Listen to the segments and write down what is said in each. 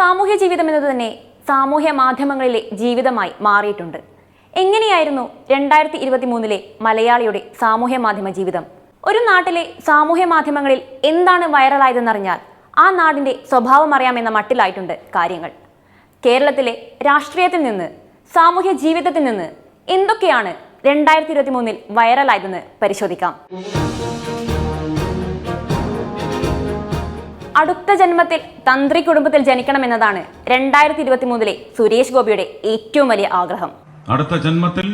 സാമൂഹ്യ ജീവിതം എന്നത് തന്നെ സാമൂഹ്യ മാധ്യമങ്ങളിലെ ജീവിതമായി മാറിയിട്ടുണ്ട്. എങ്ങനെയായിരുന്നു രണ്ടായിരത്തി ഇരുപത്തി മൂന്നിലെ മലയാളിയുടെ സാമൂഹ്യ മാധ്യമ ജീവിതം? ഒരു നാട്ടിലെ സാമൂഹ്യ മാധ്യമങ്ങളിൽ എന്താണ് വൈറലായതെന്നറിഞ്ഞാൽ ആ നാടിന്റെ സ്വഭാവം അറിയാമെന്ന മട്ടിലായിട്ടുണ്ട് കാര്യങ്ങൾ. കേരളത്തിലെ രാഷ്ട്രീയത്തിൽ നിന്ന് സാമൂഹ്യ ജീവിതത്തിൽ നിന്ന് എന്തൊക്കെയാണ് രണ്ടായിരത്തി ഇരുപത്തി മൂന്നിൽ വൈറലായതെന്ന് പരിശോധിക്കാം. അടുത്ത ജന്മത്തിൽ തന്ത്രി കുടുംബത്തിൽ ജനിക്കണമെന്നതാണ് രണ്ടായിരത്തി ഇരുപത്തി മൂന്നിലെ സുരേഷ് ഗോപിയുടെ ഏറ്റവും വലിയ ആഗ്രഹം. അടുത്ത ജന്മത്തിൽ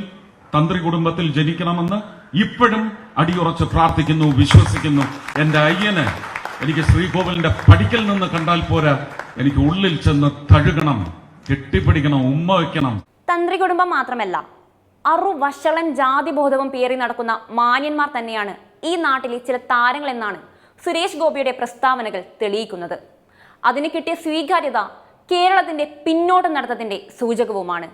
തന്ത്രി കുടുംബത്തിൽ ജനിക്കണമെന്ന് ഇപ്പോഴും അടിയുറച്ച് പ്രാർത്ഥിക്കുന്നു വിശ്വസിക്കുന്നു. എന്റെ അയ്യന് എനിക്ക് ശ്രീകോവിലിന്റെ പടിക്കൽ നിന്ന് കണ്ടാൽ പോരാ. എനിക്ക് ഉള്ളിൽ ചെന്ന് തഴുകണം കെട്ടിപ്പിടിക്കണം ഉമ്മ വെക്കണം തന്ത്രി കുടുംബം മാത്രമല്ല അറു വഷളൻ ജാതിബോധവും പേറി നടക്കുന്ന മാന്യന്മാർ തന്നെയാണ് ഈ നാട്ടിലെ ചില താരങ്ങൾ എന്നാണ് സുരേഷ് ഗോപിയുടെ പ്രസ്താവനകൾ തെളിയിക്കുന്നത്. അതിന് കിട്ടിയ സ്വീകാര്യത കേരളത്തിന്റെ പിന്നോട്ട് നടത്തത്തിന്റെ സൂചകവുമാണ്.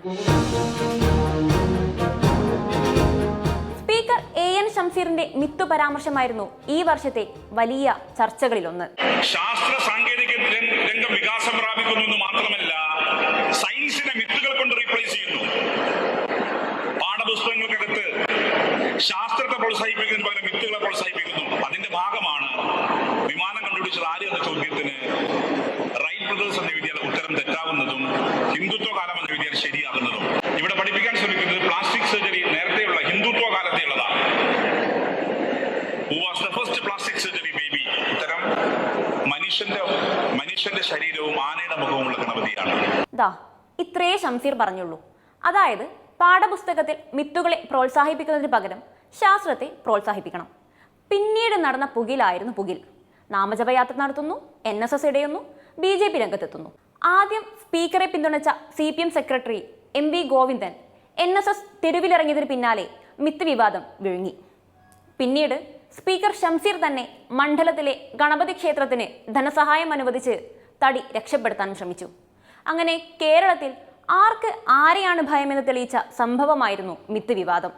സ്പീക്കർ എ എൻ ഷംസീറിന്റെ മിത്തു പരാമർശമായിരുന്നു ഈ വർഷത്തെ വലിയ ചർച്ചകളിലൊന്ന്. ശാസ്ത്ര സാങ്കേതിക രംഗം വികാസം പ്രാപിക്കുന്നു മാത്രമല്ല സയൻസിനെ മിത്തുകൾ കൊണ്ട് റീപ്ലേസ് ചെയ്യുന്നു. പാഠപുസ്തകങ്ങൾക്കകത്ത് ശാസ്ത്രത്തെ പ്രോത്സാഹിപ്പിക്കുന്നതിന് പകരം മിത്തുകളെ പ്രോത്സാഹിപ്പിക്കുന്നു. ആര് എന്ന ചോദ്യത്തിന് റൈറ്റ് ബ്രദേഴ്സ് എന്ന വിദ്യാൽ ഉത്തരം തെറ്റാവുന്നതും ഹിന്ദുത്വ കാലം എന്ന വിദ്യാൽ ശരിയാകുന്നതും. ഇവിടെ പഠിപ്പിക്കാൻ ശ്രമിക്കുന്നത് പ്ലാസ്റ്റിക് സർജറി നേരത്തെയുള്ള Hindutva കാലത്തെയുള്ളതാണ്. Was first plastic surgery baby ഉത്തരം മനുഷ്യന്റെ മനുഷ്യന്റെ ശരീരവും ആനയുടെ മുഖവുമുള്ള ഗണപതിയാണ്. ദാ ഇത്രേ ഷംസീർ പറഞ്ഞുള്ളൂ. അതായത് പാഠപുസ്തകത്തിൽ മിത്തുകളെ പ്രോത്സാഹിപ്പിക്കുന്നതിന് പകരം ശാസ്ത്രത്തെ പ്രോത്സാഹിപ്പിക്കണം. പിന്നീട് നടന്ന പുകിലായിരുന്നു പുകിൽ. നാമജപയാത്ര നടത്തുന്നു എൻ എസ് എസ് ഇടയുന്നു ബി ജെ പി രംഗത്തെത്തുന്നു. ആദ്യം സ്പീക്കറെ പിന്തുണച്ച C P M secretary M V Govindan N S S തെരുവിലിറങ്ങിയതിന് പിന്നാലെ മിത്ത് വിവാദം വിഴുങ്ങി. പിന്നീട് സ്പീക്കർ ഷംസീർ തന്നെ മണ്ഡലത്തിലെ ഗണപതി ക്ഷേത്രത്തിന് ധനസഹായം അനുവദിച്ച് തടി രക്ഷപ്പെടുത്താനും ശ്രമിച്ചു. അങ്ങനെ കേരളത്തിൽ ആർക്ക് ആരെയാണ് ഭയമെന്ന് തെളിയിച്ച സംഭവമായിരുന്നു മിത്ത് വിവാദം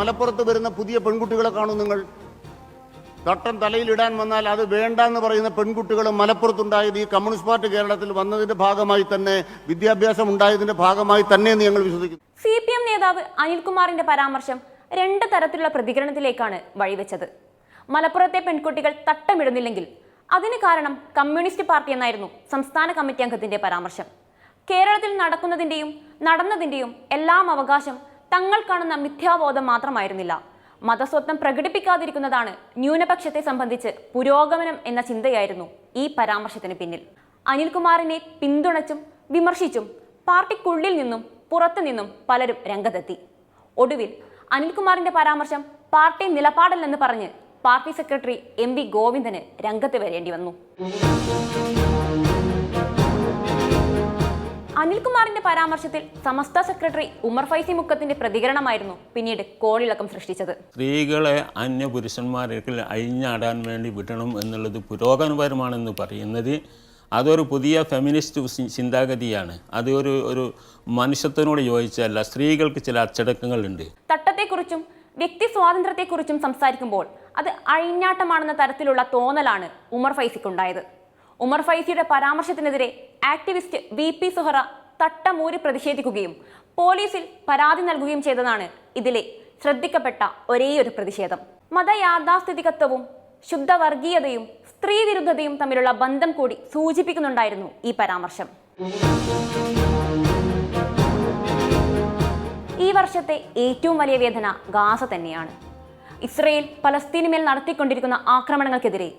മലപ്പുറത്ത് വരുന്ന പുതിയ പെൺകുട്ടികളെ കാണും നിങ്ങൾ. തട്ടം തലയിലിടാൻ വന്നാൽ അത് വേണ്ട എന്ന് പറയുന്ന പെൺകുട്ടികൾ മലപ്പുറത്തുണ്ടായത് ഈ കമ്മ്യൂണിസ്റ്റ് പാർട്ടി കേരളത്തിൽ വന്നതിന്റെ ഭാഗമായി തന്നെ വിദ്യാഭ്യാസം ഉണ്ടായതിന്റെ ഭാഗമായി തന്നെ എന്ന് ഞങ്ങൾ വിശ്വസിക്കുന്നു. സി പി എം നേതാവ് അനിൽകുമാറിന്റെ പരാമർശം രണ്ട് തരത്തിലുള്ള പ്രതികരണത്തിലേക്കാണ് വഴിവെച്ചത്. മലപ്പുറത്തെ പെൺകുട്ടികൾ തട്ടമിടുന്നില്ലെങ്കിൽ അതിന് കാരണം കമ്മ്യൂണിസ്റ്റ് പാർട്ടി എന്നായിരുന്നു സംസ്ഥാന കമ്മിറ്റി അംഗത്തിന്റെ പരാമർശം. കേരളത്തിൽ നടക്കുന്നതിന്റെയും നടന്നതിന്റെയും എല്ലാം അവകാശം തങ്ങൾ കാണുന്ന മിഥ്യാബോധം മാത്രമായിരുന്നില്ല. മതസ്വത്വം പ്രകടിപ്പിക്കാതിരിക്കുന്നതാണ് ന്യൂനപക്ഷത്തെ സംബന്ധിച്ച് പുരോഗമനം എന്ന ചിന്തയായിരുന്നു ഈ പരാമർശത്തിന് പിന്നിൽ. അനിൽകുമാറിനെ പിന്തുണച്ചും വിമർശിച്ചും പാർട്ടിക്കുള്ളിൽ നിന്നും പുറത്തു നിന്നും പലരും രംഗത്തെത്തി. ഒടുവിൽ അനിൽകുമാറിന്റെ പരാമർശം പാർട്ടി നിലപാടല്ലെന്ന് പറഞ്ഞ് party secretary M V Govindan രംഗത്ത് വരേണ്ടി വന്നു. അനിൽകുമാറിന്റെ പരാമർശത്തിൽ സമസ്ത സെക്രട്ടറി ഉമർ ഫൈസി മുക്കത്തിന്റെ പ്രതികരണമായിരുന്നു പിന്നീട് കോളിളക്കം സൃഷ്ടിച്ചത്. സ്ത്രീകളെ അന്യ പുരുഷന്മാർക്ക് അഴിഞ്ഞാടാൻ വേണ്ടി വിടണം എന്നുള്ളത് പുരോഗമനപരമാണെന്ന് പറയുന്നത് അതൊരു പുതിയ ഫെമിനിസ്റ്റ് ചിന്താഗതിയാണ്. അത് ഒരു ഒരു മനുഷ്യത്വനോട് യോജിച്ചല്ല സ്ത്രീകൾക്ക് ചില അച്ചടക്കങ്ങളുണ്ട്. തട്ടത്തെക്കുറിച്ചും വ്യക്തി സ്വാതന്ത്ര്യത്തെക്കുറിച്ചും സംസാരിക്കുമ്പോൾ അത് അഴിഞ്ഞാട്ടമാണെന്ന തരത്തിലുള്ള തോന്നലാണ് ഉമർ ഫൈസിക്കുണ്ടായത്. ഉമർ ഫൈസിയുടെ പരാമർശത്തിനെതിരെ ആക്ടിവിസ്റ്റ് വി പി സുഹറ തട്ടമൂരി പ്രതിഷേധിക്കുകയും പോലീസിൽ പരാതി നൽകുകയും ചെയ്തതാണ് ഇതിലെ ശ്രദ്ധിക്കപ്പെട്ട ഒരേയൊരു പ്രതിഷേധം. മതയാഥാസ്ഥിതികത്വവും ശുദ്ധവർഗീയതയും സ്ത്രീവിരുദ്ധതയും തമ്മിലുള്ള ബന്ധം കൂടി സൂചിപ്പിക്കുന്നുണ്ടായിരുന്നു ഈ പരാമർശം. ഈ വർഷത്തെ ഏറ്റവും വലിയ വേദന ഗാസ തന്നെയാണ്. ഇസ്രയേൽ പലസ്തീനുമേൽ നടത്തിക്കൊണ്ടിരിക്കുന്ന ആക്രമണങ്ങൾക്കെതിരെ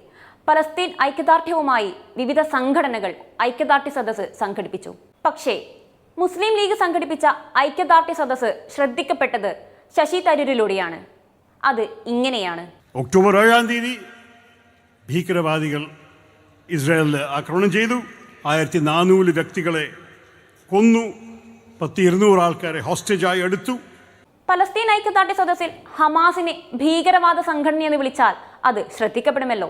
പലസ്തീൻ ഐക്യദാർഢ്യവുമായി വിവിധ സംഘടനകൾ ഐക്യദാർഢ്യ സദസ്സ് സംഘടിപ്പിച്ചു. പക്ഷേ മുസ്ലിം ലീഗ് സംഘടിപ്പിച്ച ഐക്യദാർഢ്യ സദസ്സ് ശ്രദ്ധിക്കപ്പെട്ടത് ശശി തരൂരിലൂടെയാണ്. അത് ഇങ്ങനെയാണ്. ഒക്ടോബർ ഏഴാം തീയതി ഭീകരവാദികൾ ഇസ്രായേലിൽ ആക്രമണം ചെയ്തു. ആയിരത്തി നാനൂറ് വ്യക്തികളെ കൊന്നു. പത്തി ഇരുന്നൂറ് ആൾക്കാരെ ഹോസ്റ്റേജായി എടുത്തു. പലസ്തീൻ ഐക്യദാർഢ്യ സദസ്സിൽ ഹമാസിനെ ഭീകരവാദ സംഘടനയെന്ന് വിളിച്ചാൽ അത് ശ്രദ്ധിക്കപ്പെടുമല്ലോ.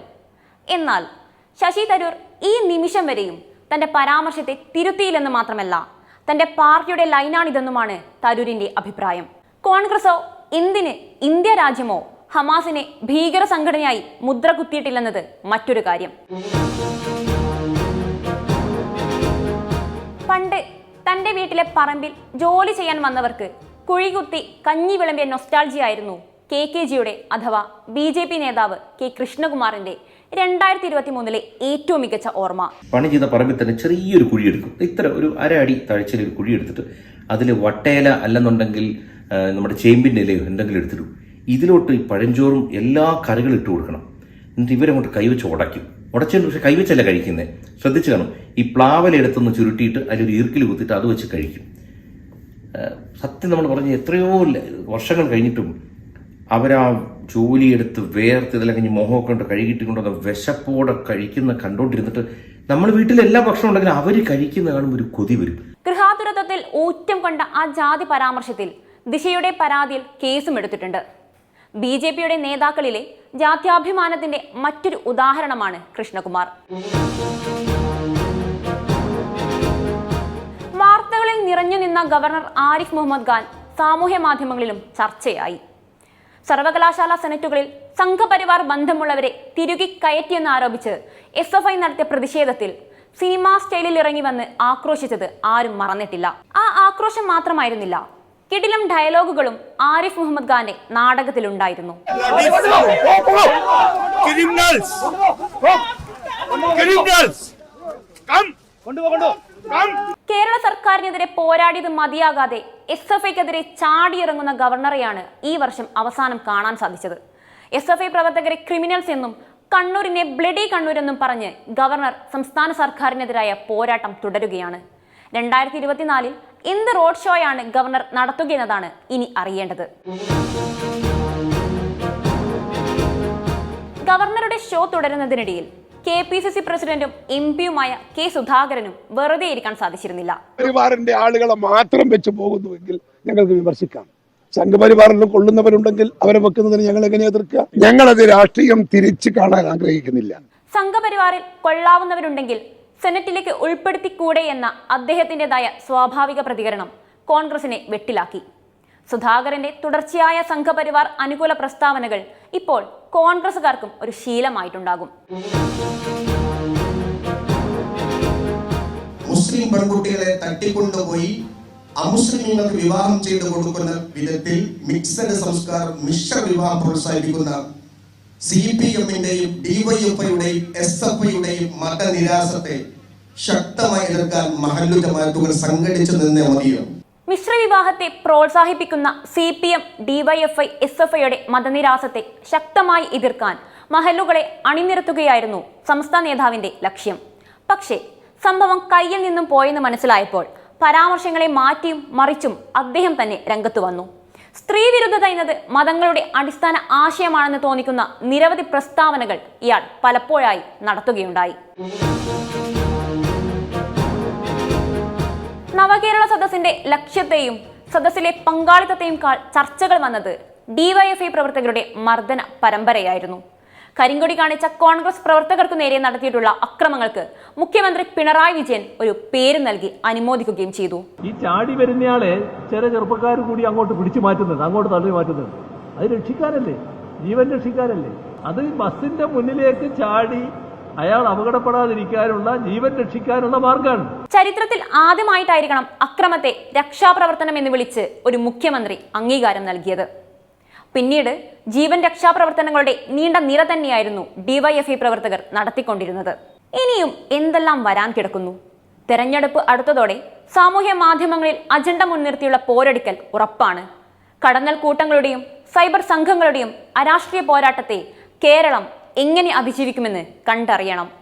എന്നാൽ ശശി തരൂർ ഈ നിമിഷം വരെയും തന്റെ പരാമർശത്തെ തിരുത്തിയില്ലെന്ന് മാത്രമല്ല തന്റെ പാർട്ടിയുടെ ലൈനാണിതെന്നുമാണ് തരൂരിന്റെ അഭിപ്രായം. കോൺഗ്രസോ എന്തിന് ഇന്ത്യ രാജ്യമോ ഹമാസിനെ ഭീകര സംഘടനയായി മുദ്ര കുത്തിയിട്ടില്ലെന്നത് മറ്റൊരു കാര്യം. പണ്ട് തന്റെ വീട്ടിലെ പറമ്പിൽ ജോലി ചെയ്യാൻ വന്നവർക്ക് കുഴികുത്തി കഞ്ഞി വിളമ്പിയ നൊസ്റ്റാൾജിയായിരുന്നു കെ കെ ജിയുടെ അഥവാ ബി ജെ പി നേതാവ് കെ കൃഷ്ണകുമാറിന്റെ രണ്ടായിരത്തി ഇരുപത്തി മൂന്നിലെ ഏറ്റവും മികച്ച ഓർമ്മ. പണി ചെയ്ത പറമ്പിൽ തന്നെ ചെറിയൊരു കുഴിയെടുക്കും. ഇത്ര ഒരു അര അടി തഴച്ചിൽ ഒരു കുഴിയെടുത്തിട്ട് അതിൽ വട്ടയില അല്ലെന്നുണ്ടെങ്കിൽ നമ്മുടെ ചേമ്പിന്റെ ഇലയോ എന്തെങ്കിലും എടുത്തിടും. ഇതിലോട്ട് ഈ പഴഞ്ചോറും എല്ലാ കറികളും ഇട്ട് കൊടുക്കണം. എന്നിട്ട് ഇവരങ്ങോട്ട് കൈവച്ച് ഉടയ്ക്കും. ഉടച്ചതിന് പക്ഷെ കൈവച്ചല്ല കഴിക്കുന്നത് ശ്രദ്ധിച്ചു കാണും. ഈ പ്ലാവലെടുത്തൊന്ന് ചുരുട്ടിയിട്ട് അതിലൊരു ഈർക്കിൽ കുത്തിയിട്ട് അത് വെച്ച് കഴിക്കും. സത്യം നമ്മൾ പറഞ്ഞ് എത്രയോ വർഷങ്ങൾ കഴിഞ്ഞിട്ടും അവരാ ജോലിയെടുത്ത് വേർത്ത് ഇതെല്ലാം കഴിഞ്ഞ് മോഹമൊക്കെ കൊണ്ട് കഴുകിയിട്ട് കൊണ്ടുവന്ന വിശപ്പോടെ കഴിക്കുന്ന കണ്ടോണ്ടിരുന്നിട്ട് നമ്മൾ വീട്ടിൽ എല്ലാ ഭക്ഷണം ഉണ്ടെങ്കിലും അവർ കഴിക്കുന്ന കാണുമ്പോൾ ഒരു കൊതി വരും. ഗൃഹാതുരത്വത്തിൽ ഊറ്റം കൊണ്ട ആ ജാതി പരാമർശത്തിൽ ദിശയുടെ പരാതിയിൽ കേസും എടുത്തിട്ടുണ്ട്. ബി ജെ പിയുടെ നേതാക്കളിലെ ജാത്യാഭിമാനത്തിന്റെ മറ്റൊരു ഉദാഹരണമാണ് കൃഷ്ണകുമാർ. വാർത്തകളിൽ നിറഞ്ഞു നിന്ന ഗവർണർ ആരിഫ് മുഹമ്മദ് ഖാൻ സാമൂഹ്യ മാധ്യമങ്ങളിലും ചർച്ചയായി. സർവകലാശാല സെനറ്റുകളിൽ സംഘപരിവാർ ബന്ധമുള്ളവരെ തിരുകി കയറ്റിയെന്ന് ആരോപിച്ച് എസ് എഫ് ഐ നടത്തിയ പ്രതിഷേധത്തിൽ സിനിമാ സ്റ്റൈലിൽ ഇറങ്ങി വന്ന് ആക്രോശിച്ചത് ആരും മറന്നിട്ടില്ല. ആ ആക്രോശം മാത്രമായിരുന്നില്ല. കിടിലം ഡയലോഗുകളും ആരിഫ് മുഹമ്മദ് ഖാന്റെ നാടകത്തിലുണ്ടായിരുന്നു. Criminals criminals. Come. come Kerala സർക്കാരിനെതിരെ പോരാടിയത് മതിയാകാതെ എസ് എഫ് ഐക്കെതിരെ ചാടിയിറങ്ങുന്ന ഗവർണറെയാണ് ഈ വർഷം അവസാനം കാണാൻ സാധിച്ചത്. എസ് എഫ് ഐ പ്രവർത്തകരെ ക്രിമിനൽസ് എന്നും കണ്ണൂരിനെ ബ്ലഡി കണ്ണൂർ എന്നും പറഞ്ഞ് ഗവർണർ സംസ്ഥാന സർക്കാരിനെതിരായ പോരാട്ടം തുടരുകയാണ്. രണ്ടായിരത്തി ഇരുപത്തിനാലിൽ എന്ത് റോഡ് ഷോയാണ് ഗവർണർ നടത്തുകയെന്നതാണ് ഇനി അറിയേണ്ടത്. ഗവർണറുടെ ഷോ തുടരുന്നതിനിടയിൽ കെ പി സി സി പ്രസിഡന്റും എം പിയുമായ കെ സുധാകരനും വെറുതെ ഇരിക്കാൻ സാധിച്ചിരുന്നില്ല. പരിവാറിന്റെ ആളുകളെ മാത്രം വെച്ച് പോകുന്നുവെങ്കിൽ ഞങ്ങൾക്ക് വിമർശിക്കാം. സംഘപരിവാറിൽ കൊള്ളുന്നവരുണ്ടെങ്കിൽ അവരെ വെക്കുന്നതിന് ഞങ്ങൾ എങ്ങനെ എതിർക്കുക? ഞങ്ങളത് രാഷ്ട്രീയം തിരിച്ചു കാണാൻ ആഗ്രഹിക്കുന്നില്ല. സംഘപരിവാറിൽ കൊള്ളാവുന്നവരുണ്ടെങ്കിൽ സെനറ്റിലേക്ക് ഉൾപ്പെടുത്തിക്കൂടെ എന്ന അദ്ദേഹത്തിന്റെതായ സ്വാഭാവിക പ്രതികരണം കോൺഗ്രസിനെ വെട്ടിലാക്കി. സുധാകരന്റെ തുടർച്ചയായ സംഘപരിവാർ അനുകൂല പ്രസ്താവനകൾ ഇപ്പോൾ കോൺഗ്രസുകാർക്കും ഒരു ശീലമായിട്ടുണ്ടാകും. മുസ്ലിം പെൺകുട്ടികളെ തട്ടിക്കൊണ്ടുപോയി അമുസ്ലിങ്ങൾക്ക് വിവാഹം ചെയ്തു കൊടുക്കുന്ന വിധത്തിൽ മിക്സഡ് സംസ്കാരം മിശ്ര വിവാഹം പ്രോത്സാഹിപ്പിക്കുന്ന സി പി എമ്മിന്റെയും ഡിവൈഎഫ്ഐയുടെയും എസ് എഫ് ഐയുടെയും മതനിരാസത്തെ ശക്തമായി എതിർക്കാൻ മഹല്ലു ജമാഅത്തുകൾ സംഘടിച്ചു നിന്നേ മതിയോ? മിശ്രവിവാഹത്തെ പ്രോത്സാഹിപ്പിക്കുന്ന C P M D Y F I S F ഐയുടെ മതനിരാസത്തെ ശക്തമായി എതിർക്കാൻ മഹലുകളെ അണിനിരത്തുകയായിരുന്നു സംസ്ഥാന നേതാവിന്റെ ലക്ഷ്യം. പക്ഷേ സംഭവം കയ്യിൽ നിന്നും പോയെന്ന് മനസ്സിലായപ്പോൾ പരാമർശങ്ങളെ മാറ്റിയും മറിച്ചും അദ്ദേഹം തന്നെ രംഗത്ത് വന്നു. സ്ത്രീവിരുദ്ധത എന്നത് മതങ്ങളുടെ അടിസ്ഥാന ആശയമാണെന്ന് തോന്നിക്കുന്ന നിരവധി പ്രസ്താവനകൾ ഇയാൾ പലപ്പോഴായി നടത്തുകയുണ്ടായി. നവകേരള സദസ്സിന്റെ ലക്ഷ്യത്തെയും സദസ്സിലെ പങ്കാളിത്തത്തെയും കാൾ ചർച്ചകൾ വന്നത് ഡിവൈഎഫ്ഐ പ്രവർത്തകരുടെ മർദ്ദന പരമ്പരയായിരുന്നു. കരിങ്കൊടി കാണിച്ച കോൺഗ്രസ് പ്രവർത്തകർക്കു നേരെ നടത്തിയിട്ടുള്ള അക്രമങ്ങൾക്ക് മുഖ്യമന്ത്രി പിണറായി വിജയൻ ഒരു പേര് നൽകി അനുമോദിക്കുകയും ചെയ്തു. ഈ ചാടി വരുന്നയാളെ ചില ചെറുപ്പക്കാർ കൂടി അങ്ങോട്ട് പിടിച്ചു മാറ്റുന്നത് അങ്ങോട്ട് തള്ളി മാറ്റുന്നത്. അത് രക്ഷിക്കാനല്ലേ? ജീവൻ രക്ഷിക്കാനല്ലേ? അത് ബസിന്റെ മുന്നിലേക്ക് ചാടി അയാൾ അപകടപ്പെടാതിരിക്കാനുള്ള ജീവൻ രക്ഷിക്കാനുള്ള മാർഗമാണ് ചരിത്രത്തിൽ ആദ്യമായിട്ടായിരിക്കണം അക്രമത്തെ രക്ഷാപ്രവർത്തനം എന്ന് വിളിച്ച് ഒരു മുഖ്യമന്ത്രി അംഗീകാരം നൽകിയത്. പിന്നീട് ജീവൻ രക്ഷാപ്രവർത്തനങ്ങളുടെ നീണ്ട നിര തന്നെയായിരുന്നു ഡിവൈഎഫ്ഐ പ്രവർത്തകർ നടത്തിക്കൊണ്ടിരുന്നത്. ഇനിയും എന്തെല്ലാം വരാൻ കിടക്കുന്നു? തെരഞ്ഞെടുപ്പ് അടുത്തതോടെ സാമൂഹ്യ മാധ്യമങ്ങളിൽ അജണ്ട മുൻനിർത്തിയുള്ള പോരടിക്കൽ ഉറപ്പാണ്. കടന്നൽ കൂട്ടങ്ങളുടെയും സൈബർ സംഘങ്ങളുടെയും അരാഷ്ട്രീയ പോരാട്ടത്തെ കേരളം എങ്ങനെ അതിജീവിക്കുമെന്ന് കണ്ടറിയണം.